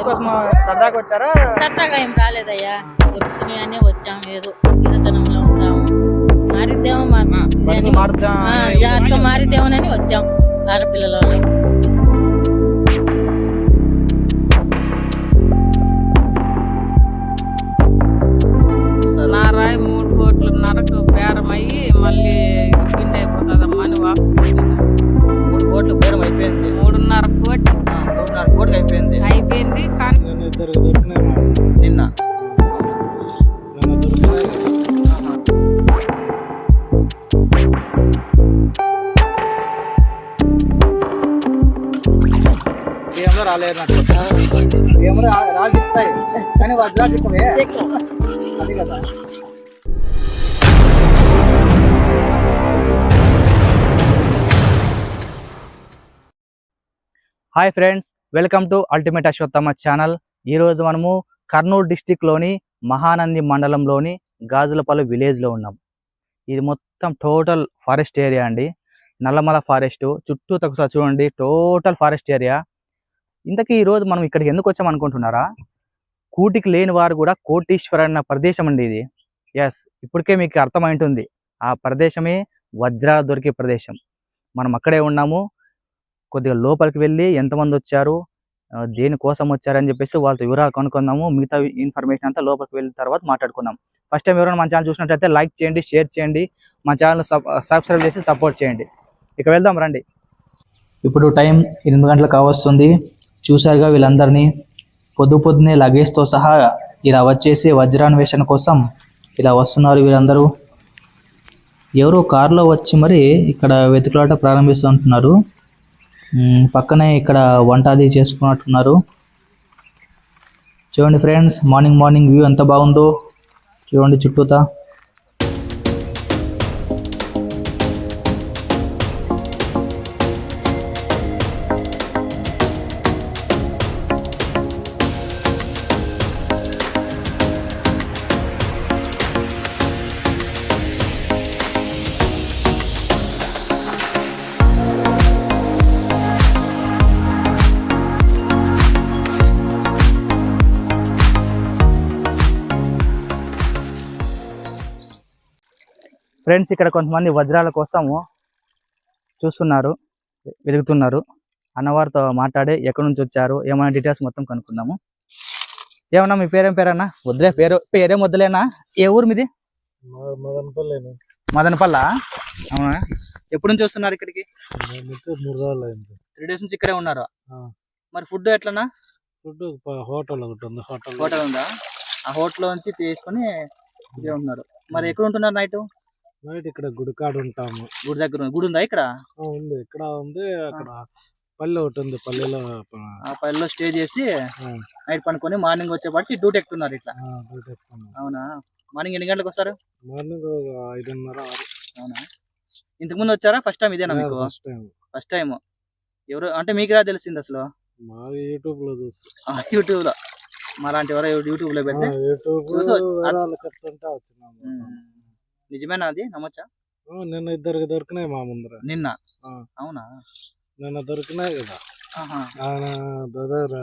Videos కోసం సరదాగా వచ్చారా? సరదాగా ఏం రాలేదయ్యా. దొరుకుతున్నాయని వచ్చాం ఏదో ఇదతనంలో ఉన్నాము. మారిద్దేమో మారుద్దాం జాగ్రత్త మారిద్దేమోనని వచ్చాం. ఆడపిల్లలు ఇద్దరు దొరికినాయి. మా నిన్న రాలేదు కానీ అది కదా. Hi friends welcome to ultimate Ashwathama channel. ఈరోజు మనము కర్నూలు డిస్టిక్లోని మహానంది మండలంలోని గాజులపల్లి విలేజ్లో ఉన్నాం. ఇది మొత్తం టోటల్ ఫారెస్ట్ ఏరియా అండి. నల్లమల ఫారెస్ట్ చుట్టూ తక్కువ చూడండి టోటల్ ఫారెస్ట్ ఏరియా ఇంతకీ ఈరోజు మనం ఇక్కడికి ఎందుకు వచ్చాం అనుకుంటున్నారా? కూటికి లేని వారు కూడా కోటీశ్వర అన్న ప్రదేశం అండి ఇది. ఎస్ ఇప్పటికే మీకు అర్థమై ఉంటుంది ఆ ప్రదేశమే వజ్రాలు దొరికే ప్రదేశం. మనం అక్కడే ఉన్నాము. కొద్దిగా లోపలికి వెళ్ళి ఎంతమంది వచ్చారు? దేనికోసం వచ్చారని చెప్పేసి వాళ్ళతో వివరాలు కనుక్కుందాము. మిగతా ఇన్ఫర్మేషన్ అంతా లోపలికి వెళ్ళిన తర్వాత మాట్లాడుకుందాం. ఫస్ట్ టైం ఎవరైనా మన ఛానల్ చూసినట్లయితే లైక్ చేయండి షేర్ చేయండి. మా ఛానల్ సబ్స్క్రైబ్ చేసి సపోర్ట్ చేయండి. ఇక వెళ్దాం రండి. ఇప్పుడు టైం ఎనిమిది గంటలకు కావస్తుంది. చూసారుగా వీళ్ళందరినీ. పొద్దు పొద్దునే లగేజ్తో సహా ఇలా వచ్చేసి వజ్రాన్వేషణ కోసం ఇలా వస్తున్నారు వీళ్ళందరూ. ఎవరో కారులో వచ్చి మరి ఇక్కడ వెతుకులాట ప్రారంభిస్తుంటున్నారు ఉంటున్నారు. పక్కనే ఇక్కడ వంట అది చేసుకున్నట్టున్నారు. చూడండి ఫ్రెండ్స్ మార్నింగ్ మార్నింగ్ వ్యూ ఎంత బాగుందో. చూడండి చుట్టూతా. ఫ్రెండ్స్ ఇక్కడ కొంతమంది వజ్రాల కోసము చూస్తున్నారు వెతుకుతున్నారు. అన్నవారితో మాట్లాడి ఎక్కడి నుంచి వచ్చారు ఏమైనా డీటెయిల్స్ మొత్తం కనుక్కుందాము. ఏమన్నా మీ పేరేం పేరన్నా? వద్దులే పేరు పేరేం వద్దులేనా? ఏ ఊరు మీది? మదనపల్లి మదనపల్ల? అవునా? ఎప్పుడు నుంచి వస్తున్నారు ఇక్కడికి? మూడు రోజులు అయింది. త్రీ డేస్ నుంచి ఇక్కడే ఉన్నారు. మరి ఫుడ్ ఎట్లనా ఫుడ్ హోటల్ ఒకటి ఉంది హోటల్. హోటల్ ఉందా? ఆ హోటల్ నుంచి తీసుకొని ఇక్కడే ఉంటున్నారు మరి ఎక్కడ ఉంటున్నారు నైట్? నైట్ ఇక్కడ గుడికాడ ఉంటాము గుడి దగ్గర. గుడి ఉందా ఇక్కడ? ఉంది. ఇక్కడ ఉంది. అక్కడ పల్లె ఒకటి ఉంది పల్లెలో ఆ పల్లెలో స్టే చేసి నైట్ పనుకొని మార్నింగ్ వచ్చేపాటికి డ్యూటీ ఎక్కుతున్నారు ఇట్లా. డ్యూటీ. అవునా? మార్నింగ్ ఎన్ని గంటలకు వస్తారు? మార్నింగ్ ఐదున్నర ఆరు. అవునా? ఇంతకు ముందు వచ్చారా? ఫస్ట్ టైం ఇదేనా మీకు? First time. ఫస్ట్ టైం ఎవరు అంటే మీకు ఎలా తెలిసింది అసలు? మా యూట్యూబ్లో చూసి. యూట్యూబ్లో మాలాంటి ఎవరో యూట్యూబ్లో యూట్యూబ్ నిజమేనా అది? నమ్మచ్చా? నిన్న ఇద్దరికి దొరికినాయి మా ముందర. నిన్న. అవునా? నిన్న దొరికినాయి కదా. ఆయన దగ్గర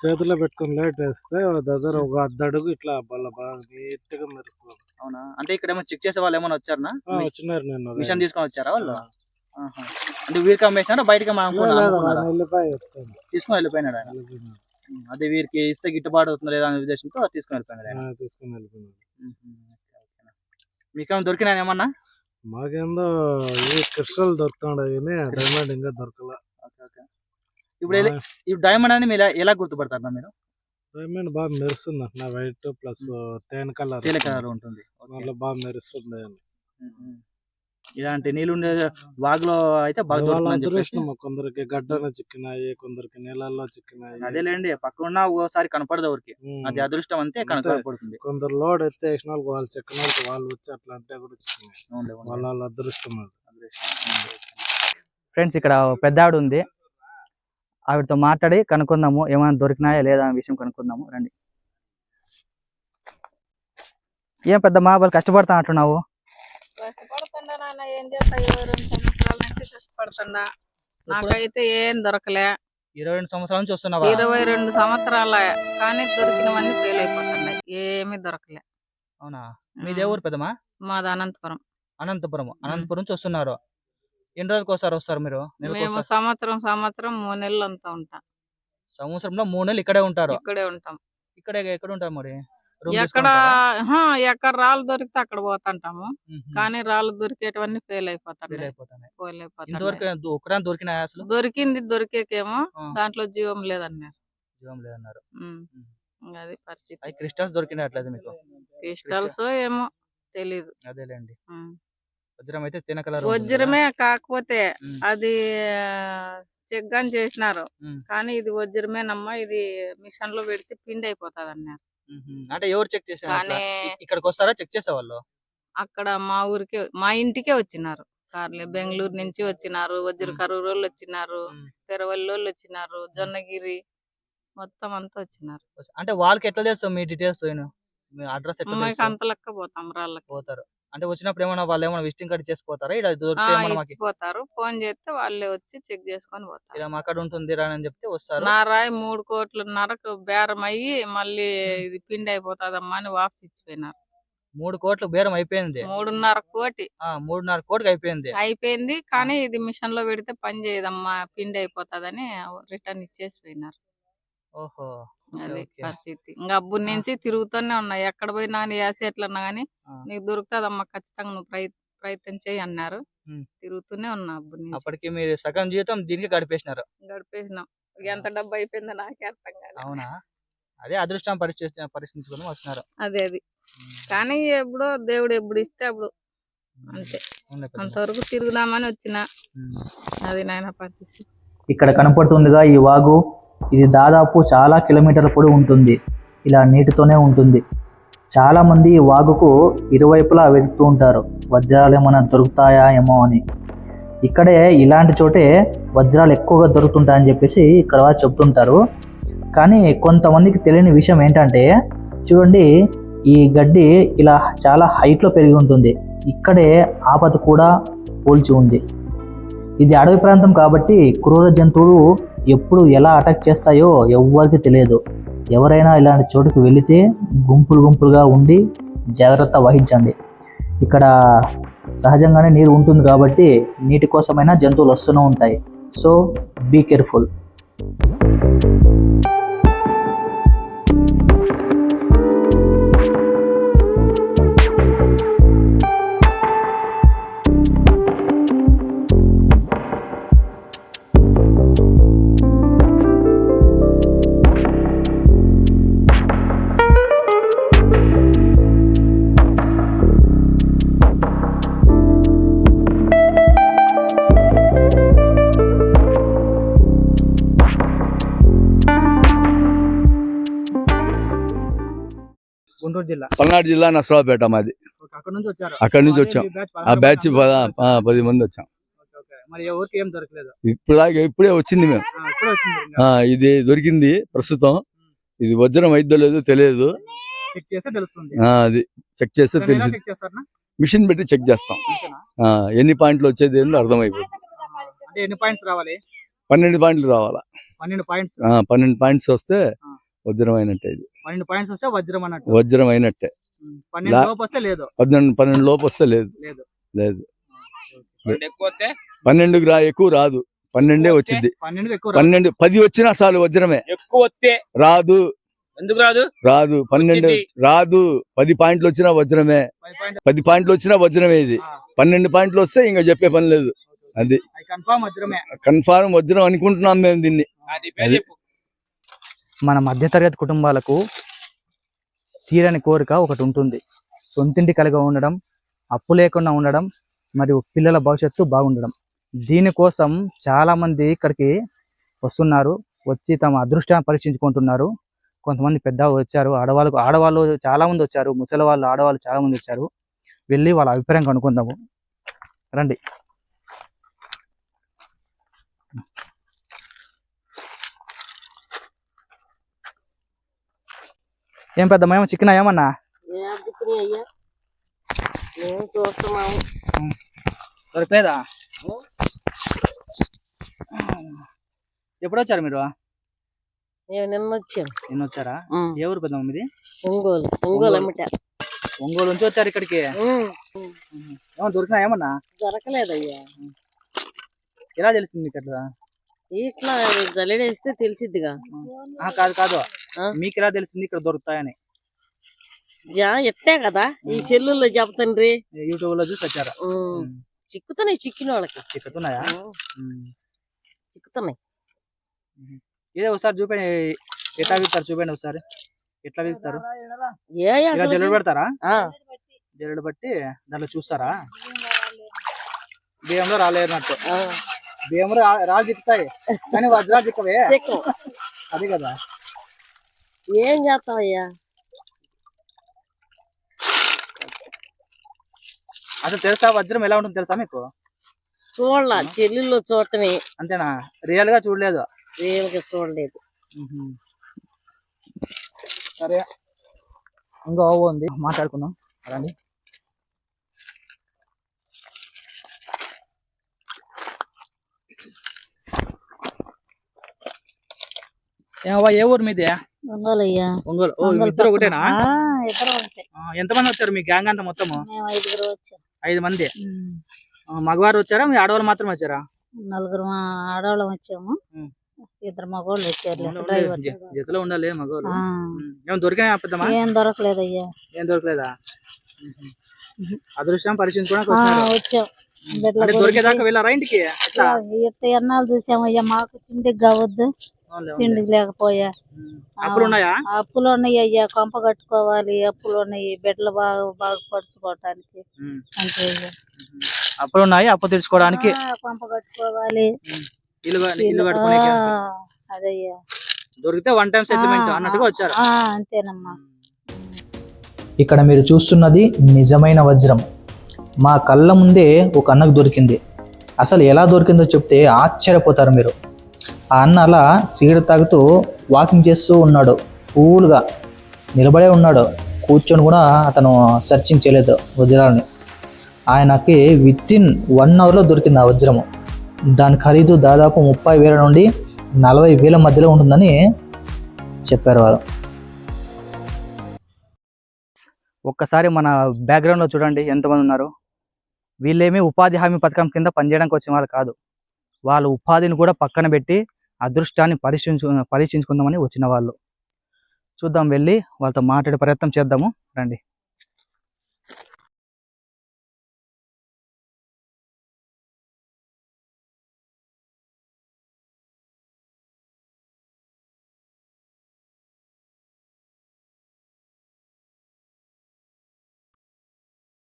చేతిలో పెట్టుకుని లేట్ వేస్తే దగ్గర ఒక అద్దడుగు ఇట్లా బల్ల బాగా నీట్గా మెరుస్తుంది. అవునా? అంటే ఇక్కడ ఏమో చెక్ చేసే వాళ్ళు ఏమైనా వచ్చారనా? ఆ, వచ్చినారు నిన్న. మిషన్ తీసుకొని వచ్చారా వాళ్ళు. అంటే వీరికి అమ్మేసినారా బయటకి తీసుకొని వెళ్ళిపోయినాడు ఆయన? అదే వీరికి ఇస్తే గిట్టుబాటు అవుతుంది లేదా అనే ఉద్దేశంతో తీసుకొని వెళ్ళిపోయినాడు తీసుకొని వెళ్ళిపోయినాడు. మీకేమైనా దొరికినా ఏమన్నా? మాకేందో ఈ క్రిస్టల్ దొరుకుతాడు కానీ డైమండ్ ఇంకా దొరకల. ఇప్పుడు ఎలా- ఈ డైమండ్ అని మీరు ఎలా- ఎలా గుర్తుపడతారు మీరు? డైమండ్ బాగా మెరుస్తుంది నా వైట్ ప్లస్ తేనె కలర్ తేలిక ఉంటుంది. ఓకే. మళ్ళీ బాగా మెరుస్తుంది అని. ఇలాంటి నీళ్ళు ఉండే వాగులో అయితే బాగా కొందరికి గడ్డలో చిక్కినాయి కొందరికి నీళ్ళల్లో చిక్కినాయి. అదేలేండి పక్కన ఒకసారి కనపడదు ఎవరికి. అది అదృష్టం అంతే. కనపడుతుంది కొందరు లోడ్ ఎత్తే వేసిన వాళ్ళు చెక్కిన వాళ్ళు వచ్చి అట్లా అంటే కూడా చిక్కినాయి. వాళ్ళ వాళ్ళ అదృష్టం అది. ఫ్రెండ్స్ ఇక్కడ పెద్ద ఆవిడ ఉంది. ఆవిడతో మాట్లాడి కనుక్కుందాము ఏమైనా దొరికినాయా లేదా అనే విషయం కనుక్కుందాము. రండి. ఏం పెద్దమ్మా వాళ్ళు కష్టపడతా అంటున్నావు? ఏం చేస్తా ఇరవై రెండు సంవత్సరాల నుంచి కష్టపడుతున్నా. నాకైతే ఏం దొరకలే. ఇరవై రెండు సంవత్సరాల నుంచి వస్తున్నావా? ఇరవై రెండు సంవత్సరాల కానీ దొరికినవన్నీ ఫెయిల్ అయిపోతున్నాయి. ఏమీ దొరకలే. అవునా? మీది ఏ ఊరు పెద్దమా? మాది అనంతపురం. అనంతపురం అనంతపురం నుంచి వస్తున్నారు ఎన్ని రోజులకు ఒకసారి వస్తారు మీరు? నెలకు మేము ఒకసారి? సంవత్సరం సంవత్సరం మూడు నెలలు అంతా ఉంటాం. సంవత్సరంలో మూడు నెలలు ఇక్కడే ఉంటారు. ఇక్కడే ఉంటాం. ఇక్కడే ఎక్కడ ఉంటారు మరి? ఎక్కడ ఎక్కడ రాళ్ళు దొరికితే అక్కడ పోతుంటాము. కానీ రాళ్ళు దొరికేటవన్నీ ఫెయిల్ అసలు? దొరికింది దొరికేకేమో. దాంట్లో జీవం లేదన్నారు. జీవం లేదన్నారు. అది పరిస్థితి. క్రిస్టల్స్ దొరికినాయి అట్లయితే మీకు? క్రిస్టల్స్ ఏమో తెలీదు. అదేలేండి. వజ్రం అయితే తిన కలర్ వజ్రమే కాకపోతే. అది చెగ్గాని చేసినారు. కానీ ఇది వజ్రమేనమ్మా ఇది మిషన్లో పెడితే పిండి అయిపోతుంది అన్నారు అంటే ఎవరు చెక్ చేశారు? కానీ ఇక్కడికి వస్తారా చెక్ చేసేవాళ్ళు? అక్కడ మా ఊరికే మా ఇంటికే వచ్చినారు. కార్లే బెంగళూరు నుంచి వచ్చినారు వజ్ర. కరూరు వాళ్ళు వచ్చినారు వాళ్ళు వచ్చినారు జొన్నగిరి మొత్తం అంతా వచ్చినారు. అంటే వాళ్ళకి ఎట్లా తెలుసు మీ డీటెయిల్స్? మీ అడ్రస్ ఎట్లా మాకు తెలుసు? అంత లెక్క పోతాం రాళ్ళకి పోతారు. అంటే వచ్చినప్పుడు ఏమైనా వాళ్ళు ఏమైనా విజిటింగ్ కార్డు చేసి పోతారా ఇక్కడ ఆ, దొరికితే ఏమైనా మాకు ఇచ్చిపోతారు. ఫోన్ చేస్తే వాళ్ళే వచ్చి చెక్ చేసుకొని పోతారు. ఇలా అక్కడ ఉంటుంది రా అని చెప్తే వస్తారు. నా రాయి మూడు కోట్లున్నరకు బేరం అయ్యి మళ్ళీ ఇది పిండి అయిపోతాదమ్మా అని వాపస్ ఇచ్చిపోయినారు. మూడు కోట్లు బేరం అయిపోయింది? మూడున్నర కోటి. ఆ మూడున్నర కోటికి అయిపోయింది? అయిపోయింది. కానీ ఇది మిషన్లో పెడితే పని చేయదమ్మా పిండి అయిపోతాదని రిటర్న్ ఇచ్చేసి పోయినారు ఓహో. అది. పరిస్థితి. ఇంకా అబ్బుడి నుంచి తిరుగుతూనే ఉన్నాయి ఎక్కడ పోయినా కానీ యాసి ఎట్లన్నా కానీ ఆ. నీకు దొరుకుతుందమ్మా ఖచ్చితంగా నువ్వు ప్రయత్ ప్రయత్నం చేయి అన్నారు. తిరుగుతూనే ఉన్నా నుంచి. అప్పటికి మీరు సగం జీవితం దీనికి గడిపేసినారు. గడిపేసినాం. ఎంత డబ్బు అయిపోయిందో నాకే అర్థం కాదు అవునా? అదే అదృష్టం పరిస్థితి పరిస్థితులను వచ్చినారు అదే అది. కానీ ఎప్పుడో దేవుడు ఎప్పుడు ఇస్తే అప్పుడు. అంతే. అంతవరకు తిరుగుదామని వచ్చిన. అది నాయన పరిస్థితి. ఇక్కడ కనపడుతుందిగా ఈ వాగు. ఇది దాదాపు చాలా కిలోమీటర్ల పొడి ఉంటుంది. ఇలా నీటితోనే ఉంటుంది. చాలామంది ఈ వాగుకు ఇరువైపులా వెతుకుతూ ఉంటారు. వజ్రాలు ఏమైనా దొరుకుతాయా ఏమో అని. ఇక్కడే ఇలాంటి చోటే వజ్రాలు ఎక్కువగా దొరుకుతుంటాయని చెప్పేసి ఇక్కడ వారు చెప్తుంటారు. కానీ కొంతమందికి తెలియని విషయం ఏంటంటే చూడండి ఈ గడ్డి ఇలా చాలా హైట్లో పెరిగి ఉంటుంది. ఇక్కడే ఆపద కూడా పోల్చి ఉంది. ఇది అడవి ప్రాంతం కాబట్టి క్రూర జంతువులు ఎప్పుడు ఎలా అటాక్ చేస్తాయో ఎవ్వరికి తెలియదు. ఎవరైనా ఇలాంటి చోటుకు వెళితే గుంపులు గుంపులుగా ఉండి జాగ్రత్త వహించండి. ఇక్కడ సహజంగానే నీరు ఉంటుంది కాబట్టి నీటి కోసమైనా జంతువులు వస్తూనే ఉంటాయి. సో బీ కేర్ఫుల్ జిల్లా. పల్నాడు జిల్లా నసరావుపేట మాది. అక్కడ నుంచి వచ్చారు. అక్కడి నుంచి వచ్చాం. ఆ బ్యాచ్ పద- మంది వచ్చాం. ఇప్పుడు దాకా ఇప్పుడే వచ్చింది మేము ఇది దొరికింది ప్రస్తుతం. ఇది వజ్రం అయిద్దో లేదో తెలియదు. అది చెక్ చేస్తే తెలిసి మిషన్ పెట్టి చెక్ చేస్తాం. ఆ, ఎన్ని పాయింట్లు వచ్చేది ఏందో అర్థమైపోతుంది అంటే ఎన్ని పాయింట్స్ రావాలి? పన్నెండు పాయింట్లు రావాలా. పన్నెండు పాయింట్స్? పన్నెండు పాయింట్స్ వస్తే వజ్రం అయినట్టే ఇది పన్నెండు పాయింట్స్ వస్తే వజ్రం అన్నట్టు వజ్రం అయినట్టే. పన్నెండు లా- లోపు వస్తే లేదు. పన్నెండు పన్నెండు లోపు వస్తే లేదు. లేదు. లేదు పన్నెండుకి రా ఎక్కువ రాదు. పన్నెండే వచ్చింది. పన్నెండు ఎక్కువ రాదు. పన్నెండు పది వచ్చినా చాలు వజ్రమే. ఎక్కువ వస్తే రాదు. ఎందుకు రాదు? రాదు. పన్నెండు. రాదు. పది పాయింట్లు వచ్చినా వజ్రమే. పది పాయింట్ పది పాయింట్లు వచ్చినా వజ్రమే ఇది. పన్నెండు పాయింట్లు వస్తే ఇంకా చెప్పే పని లేదు. అది. కన్ఫామ్ వజ్రమే. కన్ఫార్మ్ వజ్రం అనుకుంటున్నాం మేము దీన్ని అది పేరు అది. చెప్పు మన మధ్యతరగతి కుటుంబాలకు తీరని కోరిక ఒకటి ఉంటుంది. సొంతింటి కలిగి ఉండడం అప్పు లేకుండా ఉండడం మరియు పిల్లల భవిష్యత్తు బాగుండడం. దీనికోసం చాలామంది ఇక్కడికి వస్తున్నారు. వచ్చి తమ అదృష్టాన్ని పరీక్షించుకుంటున్నారు. కొంతమంది పెద్ద వచ్చారు. ఆడవాళ్ళకు ఆడవాళ్ళు చాలా మంది వచ్చారు. ముసలి వాళ్ళు ఆడవాళ్ళు చాలా మంది వచ్చారు. వెళ్ళి వాళ్ళ అభిప్రాయం కనుక్కుందాము. రండి. ఏం పెద్ద మేము చికెన్ ఏమన్నా? దొరకలేదా ఎప్పుడు వచ్చారు మీరు? నిన్న వచ్చాం నిన్న వచ్చారా ఏ ఊరు పెద్ద మీది? ఒంగోలు ఒంగోలు అమ్మట. ఒంగోలు నుంచి వచ్చారు ఇక్కడికి? ఏమన్నా దొరికినా ఏమన్నా? దొరకలేదయ్యా. ఎలా తెలిసింది అట్లా? ఇట్లా జల్లెడేస్తే తెలిసిద్దిగా. ఆ, కాదు కాదు? మీకు ఎలా తెలిసింది ఇక్కడ దొరుకుతాయని? ఎట్టే కదా ఈ సెల్లుల్లో చెప్తండ్రి యూట్యూబ్లో చూసి వచ్చారా? చిక్కుతున్నాయి చిక్కిన వాళ్ళకి. చిక్కుతున్నాయా? చిక్కుతున్నాయి. ఇదే ఒకసారి చూపండి ఎట్లా విత్తారు చూపండి ఒకసారి. ఎట్లా విత్తారు జల్లెడ పెడతారా? ఆ, జల్లెడ బట్టి దాంట్లో చూస్తారా? బియ్యంలో రాలేనట్టు ఆ, బియ్యంలో రా- రాళ్ళు చిక్కుతాయి. కానీ వజ్రాలు చిక్కవే. చిక్కు అది కదా. ఏం చేస్తావయ్యా? అసలు తెలుసా వజ్రం ఎలా ఉంటుంది తెలుసా మీకు? చూడాల చెల్లుల్లో చూడటమే. అంతేనా? రియల్గా చూడలేదు. రియల్గా చూడలేదు. సరే. ఇంకో ఓవో ఉంది. మాట్లాడుకుందాం. రండి. ఏమవ్వా ఏ ఊరు మీది? ఒంగోలయ్యా. ఒంగోలు. ఓ ఇద్దరు ఒకటేనా? ఇద్దరు ఎంతమంది వచ్చారు మీ గ్యాంగ్ అంతా మొత్తము? మేము ఐదుగురు వచ్చాం. ఐదు మంది. మగవారు వచ్చారా? మీ ఆడవాళ్ళు మాత్రమే వచ్చారా? నలుగురు ఆడవాళ్ళం వచ్చాము. ఇద్దరు మగవాళ్ళు వచ్చారు. డ్రైవర్ జతలో ఉండాలి మగవాళ్ళు. ఆ, ఏమైనా దొరికాయా పెద్దమా ఏం దొరకలేదయ్యా. ఏం దొరకలేదా? అదృష్టం పరిశీలించుకోవడానికి వచ్చాం. దొరికేదాకా వెళ్ళారా ఇంటికి? ఎన్నాళ్ళు చూసామయ్యా. మాకు తిండికి కావద్దు. తిండికి లేకపోయా. అప్పులు ఉన్నాయా అప్పులు ఉన్నాయి అయ్యా. కొంప కట్టుకోవాలి. అప్పులు ఉన్నాయి బిడ్డలు బాగా బాగా పడుచుకోవటానికి. అంతే. అప్పులు ఉన్నాయి అప్పు తీర్చుకోవడానికి? కొంప కట్టుకోవాలి. అదయ్యా దొరికితే వన్ టైం సెటిల్మెంట్ అన్నట్టుగా వచ్చారు. ఆ, అంతేనమ్మా. ఇక్కడ మీరు చూస్తున్నది నిజమైన వజ్రం. మా కళ్ళ ముందే ఒక అన్నకు దొరికింది. అసలు ఎలా దొరికిందో చెప్తే ఆశ్చర్యపోతారు మీరు. ఆ అన్న అలా సీడ తాగుతూ వాకింగ్ చేస్తూ ఉన్నాడు. కూల్గా నిలబడే ఉన్నాడు. కూర్చొని కూడా అతను సెర్చింగ్ చేయలేదు వజ్రాలని. ఆయనకి విత్ ఇన్ వన్ అవర్లో దొరికింది ఆ వజ్రము. దాని ఖరీదు దాదాపు ముప్పై వేల నుండి నలభై వేల మధ్యలో ఉంటుందని చెప్పారు వారు. ఒక్కసారి మన బ్యాక్గ్రౌండ్లో చూడండి ఎంతమంది ఉన్నారు? వీళ్ళేమి ఉపాధి హామీ పథకం కింద పనిచేయడానికి వచ్చిన వాళ్ళు కాదు. వాళ్ళ ఉపాధిని కూడా పక్కన పెట్టి అదృష్టాన్ని పరీక్షించు పరీక్షించుకుందామని వచ్చిన వాళ్ళు. చూద్దాం వెళ్ళి వాళ్ళతో మాట్లాడే ప్రయత్నం చేద్దాము. రండి.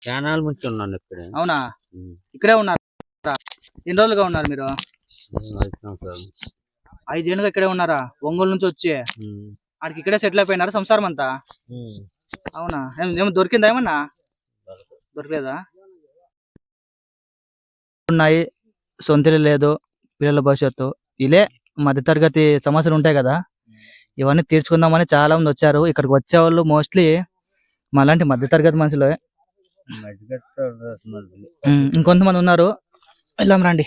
చానాల నుంచి ఉన్నాను ఇక్కడ. అవునా. ఇక్కడే ఉన్నారు. ఎన్ని రోజులుగా ఉన్నారు మీరు. ఐదేళ్ళుగా ఇక్కడే ఉన్నారా? ఒంగోలు నుంచి వచ్చి. ఆడికి ఇక్కడే సెటిల్ అయిపోయినారా సంసారం అంతా. అవునా? ఏమో దొరికిందా ఏమన్నా? దొరకలేదా? ఉన్నాయి. సొంత ఇల్లు లేదు. పిల్లల భవిష్యత్తు. ఇలే మధ్యతరగతి సమస్యలు ఉంటాయి కదా. ఇవన్నీ తీర్చుకుందామని చాలా మంది వచ్చారు. ఇక్కడికి వచ్చే వాళ్ళు మోస్ట్లీ మాలాంటి మధ్యతరగతి మనుషులే. ఇంకొంతమంది ఉన్నారు. వెళ్దాం రండి.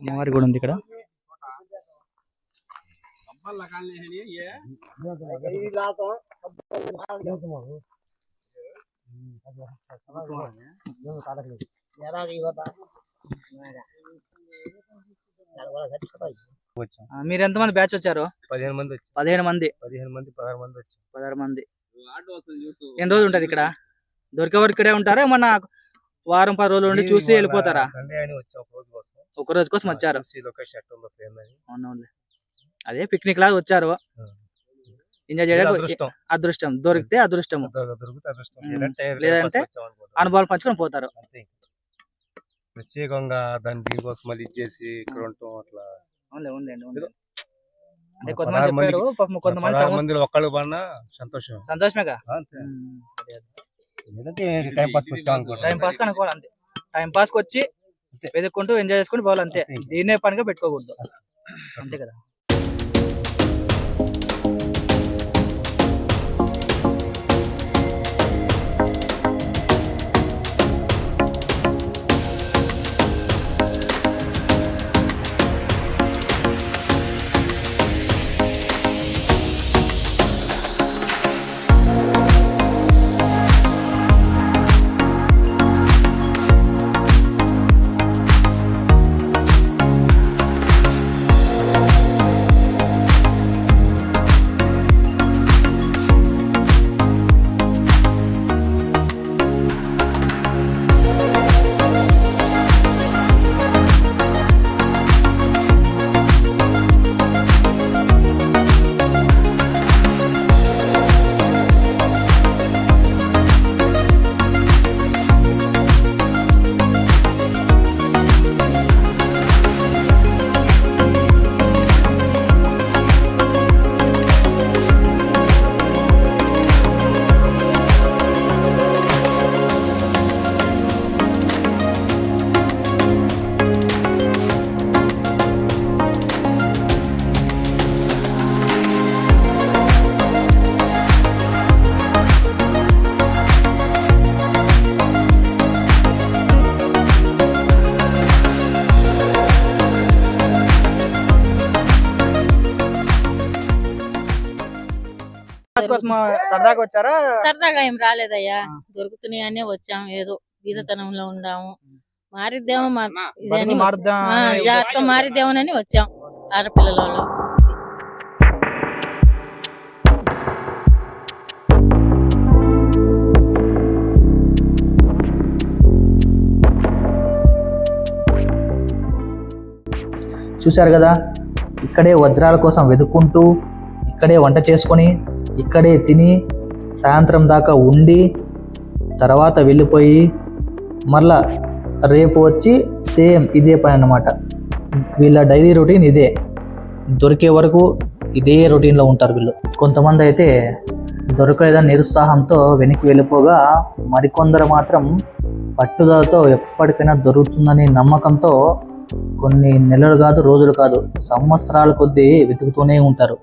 అమ్మవారి కూడా ఉంది ఇక్కడ. మీరు ఎంతమంది బ్యాచ్ వచ్చారు? పదిహేను మంది వచ్చి. పదిహేను మంది. పదిహేను మంది పదహారు మంది వచ్చి. పదహారు మంది. ఎన్ని రోజులు ఉంటారు ఇక్కడ? దొరికే వరకు ఇక్కడే ఉంటారా? ఏమన్నా వారం పది రోజులు ఉండి చూసి వెళ్ళిపోతారా? సండే అని వచ్చి ఒక రోజు కోసం. ఒక రోజు కోసం వచ్చారు. చూసి అదే పిక్నిక్ లాగా వచ్చారు. ఎంజాయ్ చేయడానికి అదృష్టం. దొరికితే అదృష్టం. లేదంటే. అనుభవాలు పంచుకొని పోతారు. ప్రత్యేకంగా దాని దీనికోసం మళ్ళీ ఇచ్చేసి ఇక్కడ ఉంటాం అట్లా. అంటే మన కొంతమంది కొంతమంది ఒక్కళ్ళు పడినా సంతోషం సంతోషమేగా టైం పాస్ టైం పాస్ అనుకోవాలి అంతే. టైం పాస్కి వచ్చి వెతుక్కుంటూ ఎంజాయ్ చేసుకుంటూ పోవాలి అంతే. అంతే. దీన్నే పనిగా పెట్టుకోకూడదు. అంతే కదా. కోసం సరదాగా వచ్చారా? సరదాగా ఏం రాలేదయ్యా. దొరుకుతున్నాయనే వచ్చాం ఏదో బీదతనంలో ఉండాము మారిద్దేమో జాగ్రత్త మారిద్దామని వచ్చాం ఆడపిల్లలలో. చూశారు కదా? ఇక్కడే వజ్రాల కోసం వెతుక్కుంటూ ఇక్కడే వంట చేసుకొని ఇక్కడే తిని సాయంత్రం దాకా ఉండి తర్వాత వెళ్ళిపోయి మళ్ళా రేపు వచ్చి సేమ్ ఇదే పని అన్నమాట. వీళ్ళ డైలీ రొటీన్ ఇదే. దొరికే వరకు ఇదే రొటీన్లో ఉంటారు వీళ్ళు. కొంతమంది అయితే దొరకలేదని నిరుత్సాహంతో వెనక్కి వెళ్ళిపోగా మరికొందరు మాత్రం పట్టుదలతో ఎప్పటికైనా దొరుకుతుందనే నమ్మకంతో కొన్ని నెలలు కాదు రోజులు కాదు సంవత్సరాల కొద్దీ వెతుకుతూనే ఉంటారు.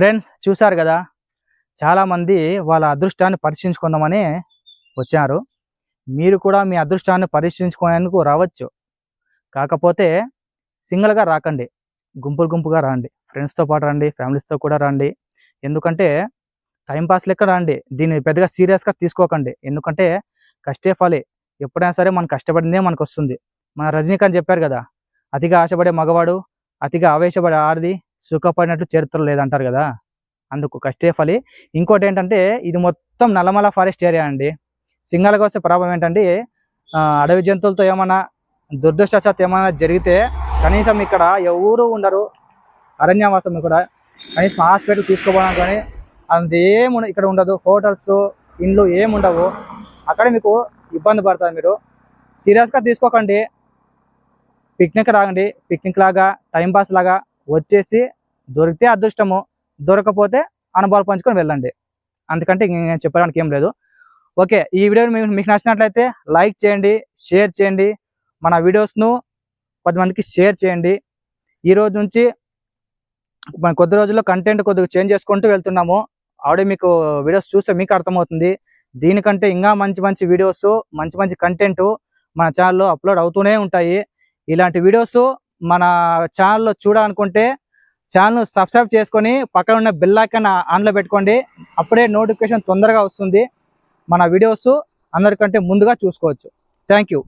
ఫ్రెండ్స్ చూశారు కదా? చాలామంది వాళ్ళ అదృష్టాన్ని పరీక్షించుకుందామని వచ్చారు. మీరు కూడా మీ అదృష్టాన్ని పరీక్షించుకునేందుకు రావచ్చు. కాకపోతే సింగిల్గా రాకండి. గుంపులు గుంపుగా రండి. ఫ్రెండ్స్తో పాటు రండి. ఫ్యామిలీస్తో కూడా రండి. ఎందుకంటే టైంపాస్ లెక్క రండి. దీన్ని పెద్దగా సీరియస్గా తీసుకోకండి. ఎందుకంటే కష్టే ఫలే. ఎప్పుడైనా సరే మనం కష్టపడిందే మనకు వస్తుంది మన రజనీకాంత్ చెప్పారు కదా? అతిగా ఆశపడే మగవాడు అతిగా ఆవేశపడి ఆడది సుఖపడినట్టు చరిత్ర లేదంటారు కదా. అందుకు కష్టే ఫలి. ఇంకోటి ఏంటంటే ఇది మొత్తం నల్లమల ఫారెస్ట్ ఏరియా అండి. సింగాలకు వస్తే ప్రాబ్లం ఏంటంటే ఆ, అడవి జంతువులతో ఏమైనా దురదృష్టవశాత్తు ఏమైనా జరిగితే కనీసం ఇక్కడ ఎవరు ఉండరు. అరణ్యవాసం ఇక్కడ కనీసం హాస్పిటల్ తీసుకోపోవడం కానీ అది ఏమి ఇక్కడ ఉండదు. హోటల్స్ ఇండ్లు ఏముండవు. అక్కడ మీకు ఇబ్బంది పడతారు మీరు. సీరియస్గా తీసుకోకండి. పిక్నిక్ రాగండి. పిక్నిక్ లాగా టైంపాస్ లాగా వచ్చేసి దొరికితే అదృష్టము దొరకపోతే అనుభవాలు పంచుకొని వెళ్ళండి. అందుకంటే ఇంక నేను చెప్పడానికి ఏం లేదు. ఓకే ఈ వీడియో మీకు మీకు నచ్చినట్లయితే లైక్ చేయండి షేర్ చేయండి మన వీడియోస్ను పది మందికి షేర్ చేయండి. ఈ రోజు నుంచి మన కొద్ది రోజుల్లో కంటెంట్ కొద్దిగా చేంజ్ చేసుకుంటూ వెళ్తున్నాము. ఆవిడ మీకు వీడియోస్ చూస్తే మీకు అర్థమవుతుంది. దీనికంటే ఇంకా మంచి మంచి వీడియోస్ మంచి మంచి కంటెంట్ మన ఛానల్లో అప్లోడ్ అవుతూనే ఉంటాయి. ఇలాంటి వీడియోస్ మన ఛానల్లో చూడాలనుకుంటే ఛానల్ సబ్స్క్రైబ్ చేసుకొని పక్కన ఉన్న బెల్ ఆన్లో పెట్టుకోండి. అప్పుడే నోటిఫికేషన్ తొందరగా వస్తుంది. మన వీడియోస్ అందరికంటే ముందుగా చూసుకోవచ్చు. Thank you